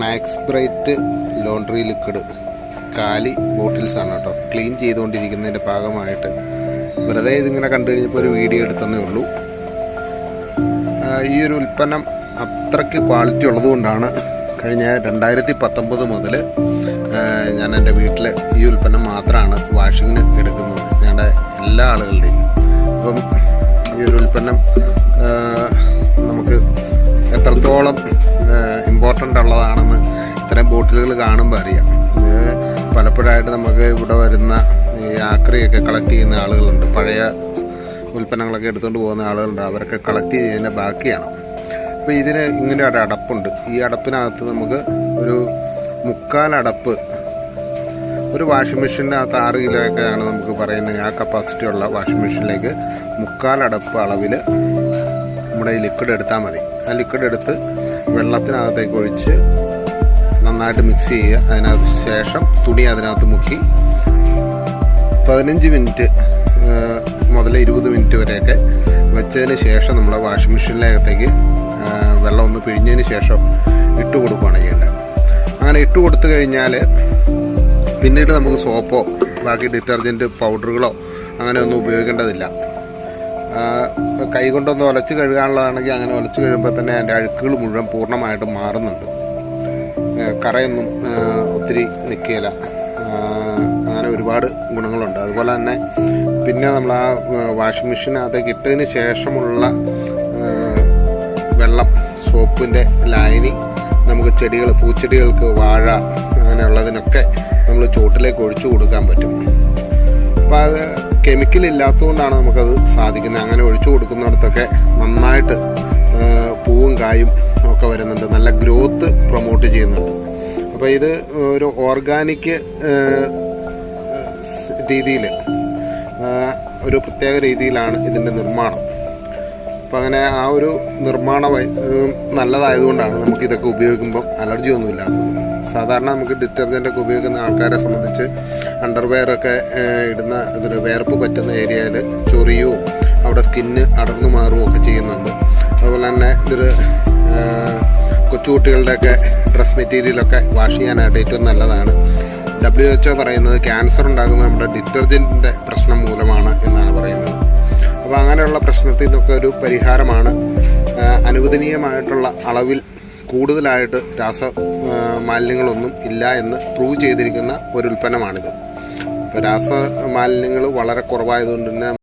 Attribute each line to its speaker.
Speaker 1: Max bright laundry liquid കാലി ബോട്ടിൽസാണ് കേട്ടോ. Clean ചെയ്തുകൊണ്ടിരിക്കുന്നതിന്റെ ഭാഗമായിട്ട്. വെറുതെ ഇതിങ്ങനെ കണ്ടു കഴിഞ്ഞപ്പോൾ ഒരു വീഡിയോ എടുത്തതേ ഉള്ളൂ. ഈ ഒരു ഉൽപ്പന്നം അത്രയ്ക്ക് ക്വാളിറ്റി ഉള്ളതുകൊണ്ടാണ് കഴിഞ്ഞ രണ്ടായിരത്തി പത്തൊമ്പത് മുതൽ ഞാൻ എന്റെ വീട്ടിൽ ഈ ഉൽപ്പന്നം മാത്രമാണ് വാഷിങ്ങിന് എടുക്കുന്നത്. ഞങ്ങളുടെ എല്ലാ ആളുകളുടെയും. അപ്പം ഈ ഒരു ഉൽപ്പന്നം നമുക്ക് എത്രത്തോളം ഇമ്പോർട്ടന്റ് ഉള്ളതാണെന്ന് ഇത്തരം ബോട്ടിലുകൾ കാണുമ്പോൾ അറിയാം. പലപ്പോഴായിട്ട് നമുക്ക് ഇവിടെ വരുന്ന ഈ ആക്രിയൊക്കെ കളക്ട് ചെയ്യുന്ന ആളുകളുണ്ട്. പഴയ ഉൽപ്പന്നങ്ങളൊക്കെ എടുത്തുകൊണ്ട് പോകുന്ന ആളുകളുണ്ട്. അവരൊക്കെ കളക്ട് ചെയ്യുന്നതിന്റെ ബാക്കിയാണ്. അപ്പോൾ ഇതിന് ഇങ്ങനെ ഒരു അടപ്പുണ്ട്. ഈ അടപ്പിനകത്ത് നമുക്ക് ഒരു മുക്കാൽ അടപ്പ് ഒരു വാഷിംഗ് മെഷീനകത്ത് ആറ് കിലോയൊക്കെയാണ് നമുക്ക് പറയുന്നത്. ആ കപ്പാസിറ്റി ഉള്ള വാഷിംഗ് മെഷീനിലേക്ക് മുക്കാൽ അടപ്പ് അളവിൽ നമ്മുടെ ഈ ലിക്വിഡ് എടുത്താൽ മതി. ആ ലിക്വിഡ് എടുത്ത് വെള്ളത്തിനകത്തേക്ക് ഒഴിച്ച് നന്നായിട്ട് മിക്സ് ചെയ്യുക. അതിനകത്ത് ശേഷം തുണി അതിനകത്ത് മുക്കി. പതിനഞ്ച് മിനിറ്റ് മുതൽ ഇരുപത് മിനിറ്റ് വരെയൊക്കെ വെച്ചതിന് ശേഷം നമ്മൾ വാഷിംഗ് മെഷീനിലകത്തേക്ക് വെള്ളം ഒന്ന് പിഴിഞ്ഞതിന് ശേഷം ഇട്ട് കൊടുക്കുകയാണ് ചെയ്യേണ്ടത്. അങ്ങനെ ഇട്ട് കൊടുത്തു കഴിഞ്ഞാൽ പിന്നീട് നമുക്ക് സോപ്പോ ബാക്കി ഡിറ്റർജന്റ് പൗഡറുകളോ അങ്ങനെ ഒന്നും ഉപയോഗിക്കേണ്ടതില്ല. ആ, കൈ കൊണ്ടൊന്ന് ഒലച്ച് കഴുകാനുള്ളതാണെങ്കിൽ അങ്ങനെ ഒലച്ച് കഴിയുമ്പോൾ തന്നെ അതിന്റെ അഴുക്കുകൾ മുഴുവൻ പൂർണമായിട്ടും മാറുന്നുണ്ട്. കറയൊന്നും ഒത്തിരി നിൽക്കുകയില്ല അങ്ങനെ ഒരുപാട് ഗുണങ്ങളുണ്ട്. അതുപോലെ തന്നെ പിന്നെ നമ്മൾ ആ വാഷിംഗ് മെഷീൻ മെഷീനകത്തേക്ക് ഇട്ടതിന് ശേഷമുള്ള വെള്ളം സോപ്പിന്റെ ലായനി നമുക്ക് ചെടികൾ പൂച്ചെടികൾക്ക് വാഴ അങ്ങനെയുള്ളതിനൊക്കെ നമ്മൾ ചുവട്ടിലേക്ക് ഒഴിച്ചു കൊടുക്കാൻ പറ്റും. അപ്പോൾ അത് കെമിക്കൽ ഇല്ലാത്തതുകൊണ്ടാണ് നമുക്കത് സാധിക്കുന്നത്. അങ്ങനെ ഒഴിച്ചു കൊടുക്കുന്നിടത്തൊക്കെ നന്നായിട്ട് പൂവും കായും ഒക്കെ വരുന്നുണ്ട്. നല്ല ഗ്രോത്ത് പ്രൊമോട്ട് ചെയ്യുന്നുണ്ട്. അപ്പോൾ ഇത് ഒരു ഓർഗാനിക് രീതിയിൽ ഒരു പ്രത്യേക രീതിയിലാണ് ഇതിന്റെ നിർമ്മാണം. അപ്പം അങ്ങനെ ആ ഒരു നിർമ്മാണ നല്ലതായതുകൊണ്ടാണ് നമുക്ക് ഇതൊക്കെ ഉപയോഗിക്കുമ്പോൾ അലർജി ഒന്നും ഇല്ലാത്തത് സാധാരണ നമുക്ക് ഡിറ്റർജന്റ് ഒക്കെ ഉപയോഗിക്കുന്ന ആൾക്കാരെ സംബന്ധിച്ച് അണ്ടർവെയറൊക്കെ ഇടുന്ന ഇതൊരു വേർപ്പ് പറ്റുന്ന ഏരിയയിൽ ചൊറിയും അവിടെ സ്കിന്ന് അടർന്നു മാറുകയും ഒക്കെ ചെയ്യുന്നുണ്ട്. അതുപോലെ തന്നെ ഇതൊരു കൊച്ചുകുട്ടികളുടെയൊക്കെ ഡ്രസ് മെറ്റീരിയലൊക്കെ വാഷ് ചെയ്യാനായിട്ട് ഏറ്റവും നല്ലതാണ്. ഡബ്ല്യു എച്ച് പറയുന്നത് ക്യാൻസർ ഉണ്ടാകുന്ന നമ്മുടെ ഡിറ്റർജന്റിന്റെ പ്രശ്നം മൂലമാണ് അപ്പോൾ അങ്ങനെയുള്ള പ്രശ്നത്തിൽ നിന്നൊക്കെ ഒരു പരിഹാരമാണ്. അനുവദനീയമായിട്ടുള്ള അളവിൽ കൂടുതലായിട്ട് രാസ മാലിന്യങ്ങളൊന്നും ഇല്ല എന്ന് പ്രൂവ് ചെയ്തിരിക്കുന്ന ഒരു ഉൽപ്പന്നമാണിത്. ഇപ്പോൾ രാസ മാലിന്യങ്ങൾ വളരെ കുറവായതുകൊണ്ട് തന്നെ